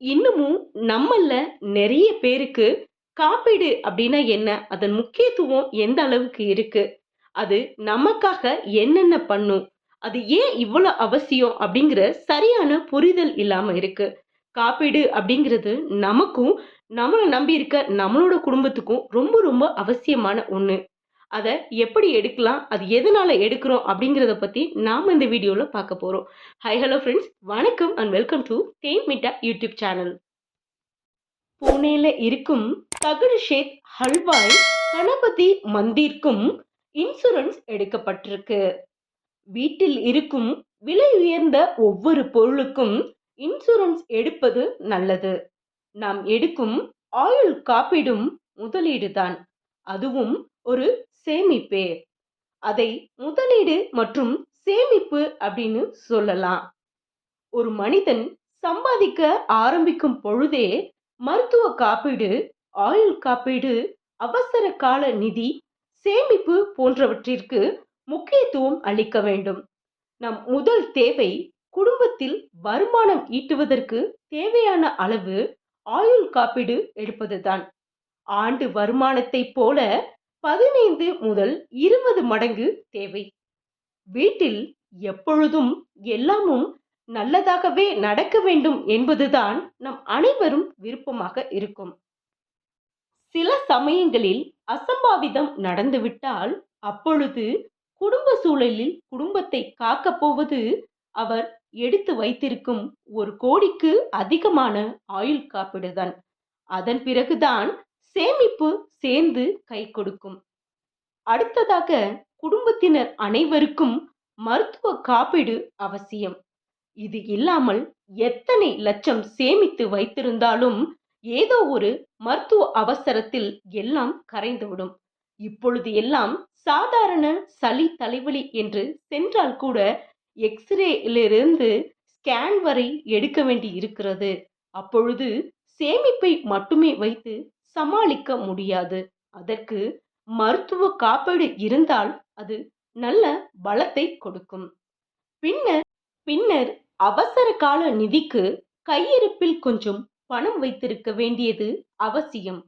இன்னமும் நம்மள நிறைய பேருக்கு காப்பீடு அப்படின்னா என்ன? அதன் முக்கியத்துவம் எந்த அளவுக்கு இருக்கு? அது நமக்காக என்னென்ன பண்ணும்? அது ஏன் இவ்வளோ அவசியம்? அப்படிங்கிற சரியான புரிதல் இல்லாம இருக்கு. காப்பீடு அப்படிங்கிறது நமக்கும், நம்மளை நம்பி இருக்க நம்மளோட குடும்பத்துக்கும் ரொம்ப ரொம்ப அவசியமான ஒண்ணு. அதை எப்படி எடுக்கலாம்? அது எதனால எடுக்கிறோம்? அப்படிங்கிறத பத்தி நாம இந்த வீடியோல பார்க்க போறோம். ஹை ஹலோ ஃப்ரெண்ட்ஸ் வணக்கம் and welcome to Then Mitta YouTube channel. புனேல இருக்கும் தகடு ஷேக் ஹல்வாய் கணபதி மந்திர்க்கும் இன்சூரன்ஸ் எடுக்கப்பட்டிருக்கு. வீட்டில் இருக்கும் விலை உயர்ந்த ஒவ்வொரு பொருளுக்கும் இன்சூரன்ஸ் எடுப்பது நல்லது. நாம் எடுக்கும் ஆயுள் காப்பீடும் முதலீடு தான். அதுவும் ஒரு சேமிப்பே. அதை முதலீடு மற்றும் சேமிப்பு அப்படின்னு சொல்லலாம். ஒரு மனிதன் சம்பாதிக்க ஆரம்பிக்கும் பொழுதே மருத்துவ காப்பீடு, ஆயுள் காப்பீடு, அவசர கால நிதி, சேமிப்பு போன்றவற்றிற்கு முக்கியத்துவம் அளிக்க வேண்டும். நம் முதல் தேவை குடும்பத்தில் வருமானம் ஈட்டுவதற்கு தேவையான அளவு ஆயுள் காப்பீடு எடுப்பதுதான். ஆண்டு வருமானத்தைப் போல பதினைந்து முதல் இருபது மடங்கு தேவை. வீட்டில் எப்பொழுதும் எல்லாமும் நல்லதாகவே நடக்க வேண்டும் என்பதுதான் நம் அனைவரும் விருப்பமாக இருக்கும். சில சமயங்களில் அசம்பாவிதம் நடந்துவிட்டால் அப்பொழுது குடும்ப சூழலில் குடும்பத்தை காக்கப் போவது அவர் எடுத்து வைத்திருக்கும் ஒரு கோடிக்கு அதிகமான ஆயுள் காப்பீடுதான். அதன் பிறகுதான் சேமிப்பு சேர்ந்து கை கொடுக்கும். அடுத்ததாக குடும்பத்தினர் அனைவருக்கும் மருத்துவ காப்பீடு அவசியம். இது இல்லாமல் எத்தனை லட்சம் சேமித்து வைத்திருந்தாலும் ஏதோ ஒரு மருத்துவ அவசரத்தில் எல்லாம் கரைந்துவிடும். இப்பொழுது எல்லாம் சாதாரண சளி, தலைவலி என்று சென்றால் கூட எக்ஸ்ரேயிலிருந்து ஸ்கேன் வரை எடுக்க வேண்டி இருக்கிறது. அப்பொழுது சேமிப்பை மட்டுமே வைத்து சமாளிக்க முடியாது. அதற்கு மருத்துவ காப்பீடு இருந்தால் அது நல்ல பலத்தை கொடுக்கும். பின்னர் பின்னர் அவசர கால நிதிக்கு கையிருப்பில் கொஞ்சம் பணம் வைத்திருக்க வேண்டியது அவசியம்.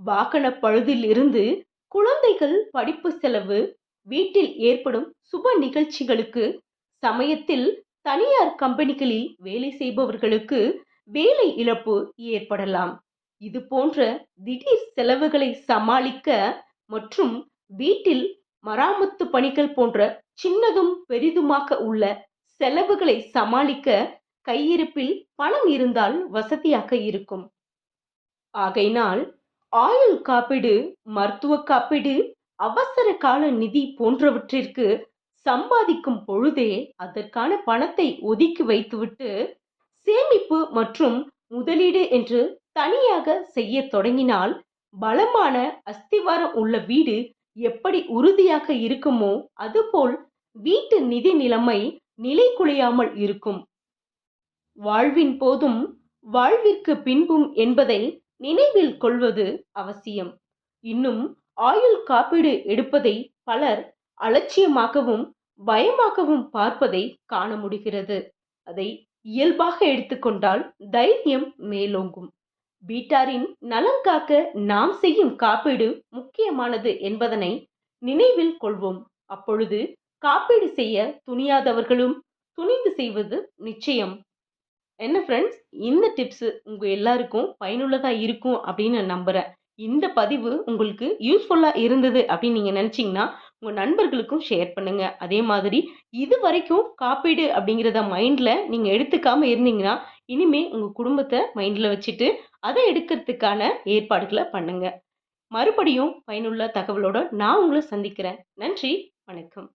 வாகன பழுதில் இருந்து குழந்தைகள் படிப்பு செலவு, வீட்டில் ஏற்படும் சுப நிகழ்ச்சிகளுக்கு, சமயத்தில் தனியார் கம்பெனிகளில் வேலை செய்பவர்களுக்கு வேலை இழப்பு ஏற்படலாம். இது போன்ற திடீர் செலவுகளை சமாளிக்க மற்றும் வீட்டில் மராமத்து பணிகள் போன்ற சின்னதும் பெரிதுமாக உள்ள செலவுகளை சமாளிக்க கையிருப்பில் பணம் இருந்தால் வசதியாக இருக்கும். ஆகையினால் ஆயுள் காப்பீடு, மருத்துவ காப்பீடு, அவசர கால நிதி போன்றவற்றிற்கு சம்பாதிக்கும் பொழுதே அதற்கான பணத்தை ஒதுக்கி வைத்துவிட்டு சேமிப்பு மற்றும் முதலீடு என்று தனியாக செய்ய தொடங்கினால் பலமான அஸ்திவாரம் உள்ள வீடு எப்படி உறுதியாக இருக்குமோ அதுபோல் வீட்டு நிதி நிலைமை நிலை குலையாமல் இருக்கும். வாழ்வின் போதும் வாழ்விற்கு பின்பும் என்பதை நினைவில் கொள்வது அவசியம். இன்னும் ஆயுள் காப்பீடு எடுப்பதை பலர் அலட்சியமாகவும், பயமாகவும் பார்ப்பதை காண முடிகிறது. அதை இயல்பாக எடுத்துக்கொண்டால் தைரியம் மேலோங்கும். வீட்டாரின் நலம் காக்க நாம் செய்யும் காப்பீடு முக்கியமானது என்பதனை நினைவில் கொள்வோம். அப்பொழுது காப்பீடு செய்ய துணியாதவர்களும் துணிந்து செய்வது நிச்சயம். என்ன ஃப்ரெண்ட்ஸ் இந்த டிப்ஸ் உங்க எல்லாருக்கும் பயனுள்ளதா இருக்கும் அப்படின்னு நம்புறேன். இந்த பதிவு உங்களுக்கு யூஸ்ஃபுல்லா இருந்தது அப்படின்னு நீங்க நினைச்சீங்கன்னா உங்கள் நண்பர்களுக்கும் ஷேர் பண்ணுங்கள் அதே மாதிரி இது வரைக்கும் காப்பீடு அப்படிங்கிறத மைண்டில் நீங்கள் எடுத்துக்காமல் இருந்தீங்கன்னா இனிமே உங்கள் குடும்பத்தை மைண்டில் வச்சுட்டு அதை எடுக்கிறதுக்கான ஏற்பாடுகளை பண்ணுங்கள் மறுபடியும் பயனுள்ள தகவலோடு நான் உங்களை சந்திக்கிறேன். நன்றி, வணக்கம்.